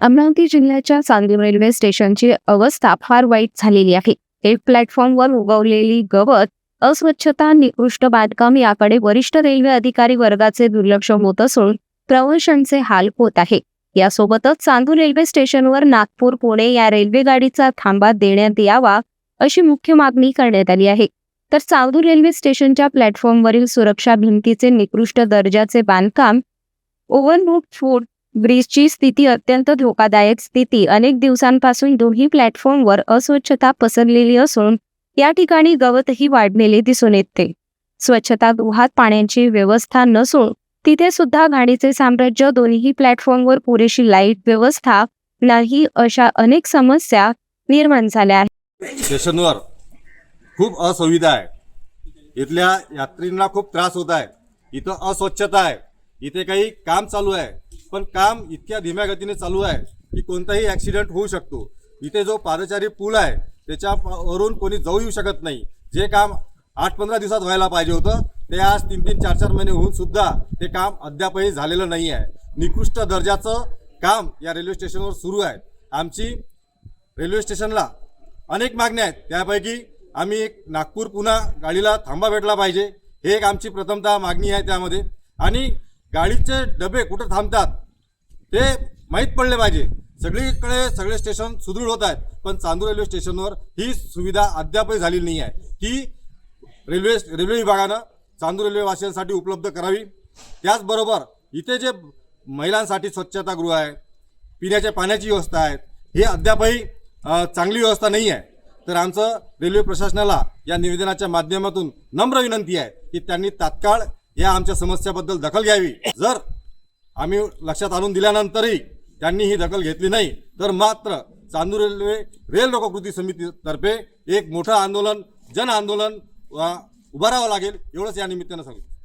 अमरावती जिल्ह्याच्या चांदूर रेल्वे स्टेशनची अवस्था फार वाईट झालेली आहे. एक प्लॅटफॉर्मवर उगवलेली गवत अस्वच्छता निकृष्ट बांधकाम याकडे वरिष्ठ रेल्वे अधिकारी वर्गाचे दुर्लक्ष होत असून प्रवाशांचे हाल होत आहे. यासोबतच चांदूर रेल्वे स्टेशनवर नागपूर पुणे या रेल्वे गाडीचा थांबा देण्यात यावा अशी मुख्य मागणी करण्यात आली आहे. तर चांदूर रेल्वे स्टेशनच्या प्लॅटफॉर्मवरील सुरक्षा भिंतीचे निकृष्ट दर्जाचे बांधकाम ओव्हरलोड फूड ब्रिजची स्थिती अत्यंत धोकादायक स्थिती. अनेक दिवसांपासून दोन्ही प्लॅटफॉर्मवर अस्वच्छता पसरलेली असून या ठिकाणी गवतही वाढलेले दिसून येते. स्वच्छता गृहात पाण्याची व्यवस्था नसून तिथे सुद्धा गाडीचे साम्राज्य दोन्ही प्लॅटफॉर्मवर पुरेशी लाइट व्यवस्था नाही अशा अनेक समस्या निर्माण झाल्या आहेत. स्टेशनवर खूप असुविधा आहे. इथल्या यात्रींना खूप त्रास होत आहे. इथं अस्वच्छता आहे. इथे काही काम चालू आहे. पण काम इतक्या धीम्या गतीने चालू आहे की कोणताही ॲक्सिडेंट होऊ शकतो. इथे जो पादचारी पूल आहे त्याच्यावरून कोणी जाऊ येऊ शकत नाही. जे काम आठ पंधरा दिवसात व्हायला पाहिजे होतं ते आज तीन तीन चार चार महिने होऊन सुद्धा ते काम अद्यापही झालेलं नाही आहे. निकृष्ट दर्जाचं काम या रेल्वे स्टेशनवर सुरू आहे. आमची रेल्वे स्टेशनला अनेक मागण्या आहेत. त्यापैकी आम्ही एक नागपूर पुन्हा गाडीला थांबा भेटला पाहिजे. हे एक आमची प्रथमतः मागणी आहे त्यामध्ये. आणि गाडीचे डबे कुठं थांबतात ते माहीत पडले पाहिजे. सगळीकडे सगळे स्टेशन सुदृढ होत आहेत पण चांदूर रेल्वे स्टेशनवर ही सुविधा अद्यापही झालेली नाही आहे. ती रेल्वे रेल्वे विभागानं चांदूर रेल्वेवासियांसाठी उपलब्ध करावी. त्याचबरोबर इथे जे महिलांसाठी स्वच्छतागृह आहे पिण्याच्या पाण्याची व्यवस्था आहे हे अद्यापही चांगली व्यवस्था नाही आहे. तर आमचं रेल्वे प्रशासनाला या निवेदनाच्या माध्यमातून नम्र विनंती आहे की त्यांनी तात्काळ या आमच्या समस्याबद्दल दखल घ्यावी. जर आम्ही लक्षात आणून दिल्यानंतरही त्यांनी ही दखल घेतली नाही तर मात्र चांदूर रेल्वे रेल लोक कृती समितीतर्फे एक मोठं आंदोलन जन आंदोलन उभारावं लागेल एवढंच या निमित्तानं सांगितलं